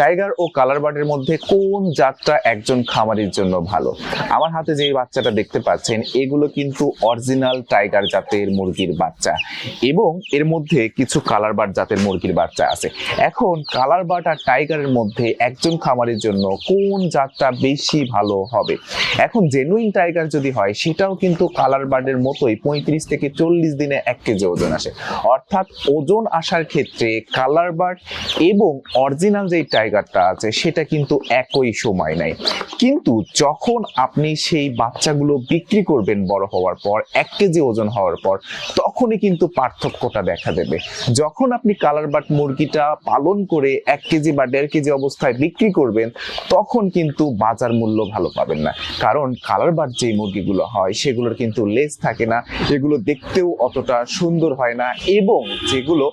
Tiger ও colour বার্ডের মধ্যে কোন জাতটা একজন খামারির জন্য ভালো? আমার হাতে যে বাচ্চাটা দেখতে পাচ্ছেন, এগুলো কিন্তু অরিজিনাল টাইগার জাতের মুরগির বাচ্চা এবং এর মধ্যে কিছু কালার বার্ড জাতের মুরগির বাচ্চা আছে। এখন কালার বার্ড আর টাইগারের মধ্যে একজন খামারের জন্য কোন জাতটা বেশি ভালো হবে? এখন জেনুইন টাইগার যদি হয়, সেটাও কিন্তু কালার বার্ডের মতোই পঁয়ত্রিশ থেকে চল্লিশ দিনে এক কেজি ওজন আসে। অর্থাৎ ওজন আসার ক্ষেত্রে কালার বার্ড এবং অরিজিনাল যেই টাইগারটা আছে, সেটা কিন্তু একই সময় নেয়। কিন্তু যখন আপনি সেই বাচ্চাগুলো বিক্রি করবেন বড় হওয়ার পর, এক কেজি ওজন হওয়ার পর, তখনই কিন্তু পার্থক্যটা দেখা দেবে। যখন আপনি কালার বাট মুরগিটা পালন করে এক কেজি বা দেড় কেজি অবস্থায় বিক্রি করবেন, তখন কিন্তু বাজার মূল্য ভালো পাবেন না। কারণ কালার বাট যে মুরগিগুলো হয়, সেগুলোর কিন্তু লেজ থাকে না, এগুলো দেখতেও অতটা সুন্দর হয় না এবং যেগুলো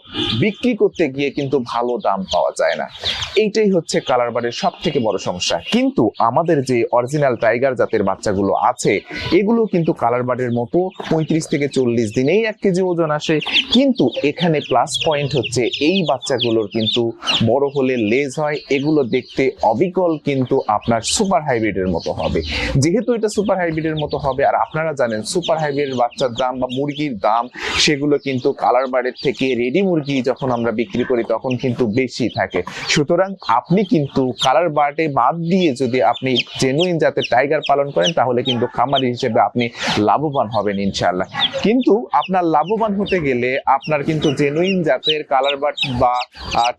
বিক্রি করতে গিয়ে কিন্তু ভালো দাম পাওয়া যায় না। এইটাই হচ্ছে কালার বার্ডের সব থেকে বড় সমস্যা। কিন্তু আমাদের যে অরিজিনাল টাইগার জাতের বাচ্চাগুলো আছে, এগুলো কিন্তু কালার বার্ডের মতো পঁয়ত্রিশ থেকে চল্লিশ দিনেই এক কেজি ওজন আসে। কিন্তু এখানে প্লাস পয়েন্ট হচ্ছে এই বাচ্চাগুলোর কিন্তু বড় হলে লেজ হয়। এগুলো দেখতে অবিকল কিন্তু আপনার সুপার হাইব্রিডের মতো হবে। যেহেতু এটা সুপার হাইব্রিডের মতো হবে, আর আপনারা জানেন সুপার হাইব্রিডের বাচ্চার দাম বা মুরগির দাম, সেগুলো কিন্তু কালার বার্ডের থেকে রেডি মুরগি যখন আমরা বিক্রি করি তখন কিন্তু বেশি থাকে। সুতরাং আপনি কিন্তু কালার বার্ডে বাদ দিয়ে যদি আপনি জেনুইন জাতের টাইগার পালন করেন, তাহলে কিন্তু খামারি হিসেবে আপনি লাভবান হবেন ইনশাল্লাহ কিন্তু আপনার লাভবান হতে গেলে আপনার কিন্তু জেনুইন জাতের কালার বার্ড বা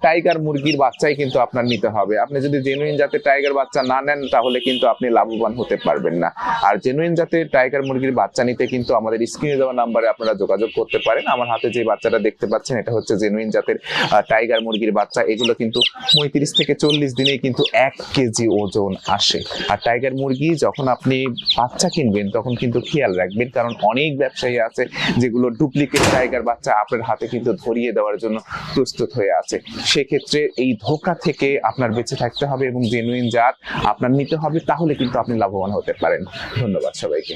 টাইগার মুরগির বাচ্চাই কিন্তু আপনার নিতে হবে। আপনি যদি জেনুইন জাতের টাইগার বাচ্চা না নেন, তাহলে কিন্তু আপনি লাভবান হতে পারবেন না। আর জেনুইন জাতের টাইগার মুরগির বাচ্চা নিতে কিন্তু আমাদের স্ক্রিনে দেওয়া নাম্বারে আপনারা যোগাযোগ করতে পারেন। আমার হাতে যে বাচ্চাটা দেখতে পাচ্ছেন, এটা হচ্ছে জেনুইন জাতের টাইগার মুরগির বাচ্চা। এগুলো কিন্তু পঁয়ত্রিশ থেকে চল্লিশ দিনে কিন্তু এক কেজি ওজন আসে। আর টাইগার মুরগি যখন আপনি বাচ্চা কিনবেন, তখন কিন্তু খেয়াল রাখবেন, কারণ অনেক ব্যবসায়ী আছে যেগুলো ডুপ্লিকেট টাইগার বাচ্চা আপনার হাতে কিন্তু ধরিয়ে দেওয়ার জন্য প্রস্তুত হয়ে আছে। সেক্ষেত্রে এই ধোকা থেকে আপনার বেঁচে থাকতে হবে এবং জেনুইন জাত আপনার নিতে হবে, তাহলে কিন্তু আপনি লাভবান হতে পারেন। ধন্যবাদ সবাইকে।